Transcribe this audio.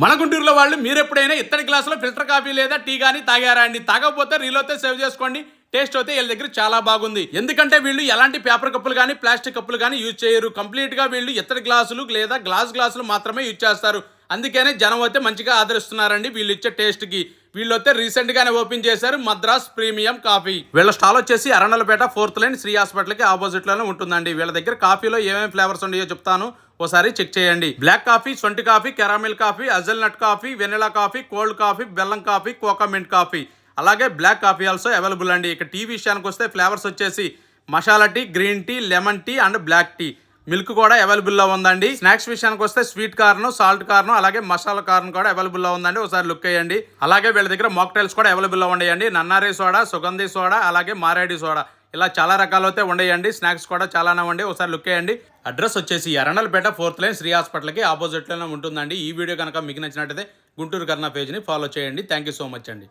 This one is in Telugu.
మన గుంటూరులో వాళ్ళు మీరు ఎప్పుడైనా ఇత్తడి గ్లాసులో ఫిల్టర్ కాఫీ లేదా టీ కానీ తాగారా అండి? తాగకపోతే రీలోతే సేవ్ చేసుకోండి. టేస్ట్ అయితే వీళ్ళ దగ్గర చాలా బాగుంది. ఎందుకంటే వీళ్ళు ఎలాంటి పేపర్ కప్పులు కానీ ప్లాస్టిక్ కప్పులు కానీ యూజ్ చేయరు. కంప్లీట్గా వీళ్ళు ఇత్తడి గ్లాసులు లేదా గ్లాస్ గ్లాసులు మాత్రమే యూజ్ చేస్తారు. అందుకనే జనం అయితే మంచిగా ఆదరిస్తున్నారండి. వీళ్ళు ఇచ్చే టేస్ట్కి వీళ్ళు అయితే రీసెంట్గానే ఓపెన్ చేశారు మద్రాస్ ప్రీమియం కాఫీ. వీళ్ళ స్టాల్ వచ్చేసి అరణలపేట ఫోర్త్ లైన్ శ్రీ హాస్పిటల్కి ఆపోజిట్లోనే ఉంటుందండి. వీళ్ళ దగ్గర కాఫీలో ఏమేమి ఫ్లేవర్స్ ఉన్నాయో చెప్తాను. ఒకసారి చెక్ చేయండి. బ్లాక్ కాఫీ సొంటి coffee caramel coffee hazelnut coffee vanilla coffee cold coffee బెల్లం కాఫీ కోకోమింట్ కాఫీ అలాగే బ్లాక్ కాఫీ ఆల్సో అవైలబుల్ అండి. ఇక టీ విషయానికి వస్తే ఫ్లేవర్స్ వచ్చేసి masala tea green tea lemon tea and black tea milk కూడా అవైలబుల్లో ఉందండి. స్నాక్స్ విషయానికి వస్తే స్వీట్ కార్న్ సాల్ట్ కార్న్ అలాగే మసాలా కార్న్ కూడా అవైలబుల్లో ఉందండి. ఒకసారి లుక్ వేయండి. అలాగే వీళ్ళ దగ్గర మాక్టైల్స్ కూడా అవైలబుల్లో ఉన్నాయండి నన్నారి సోడా సుగంధి సోడా అలాగే మారేడి సోడా. ఇలా చాలా రకాలు అయితే ఉండేయండి. స్నాక్స్ కూడా చాలానే ఉండి. ఒకసారి లుక్ వేయండి. అడ్రస్ వచ్చేసి ఎరండల్పేట ఫోర్త్ లైన్ శ్రీ హాస్పిటల్కి ఆపోజిట్లోనే ఉంటుందండి. ఈ వీడియో కనుక మీకు నచ్చినట్టయితే గుంటూరు కర్ణ పేజ్ని ఫాలో చేయండి. థ్యాంక్ యూ సో మచ్ అండి.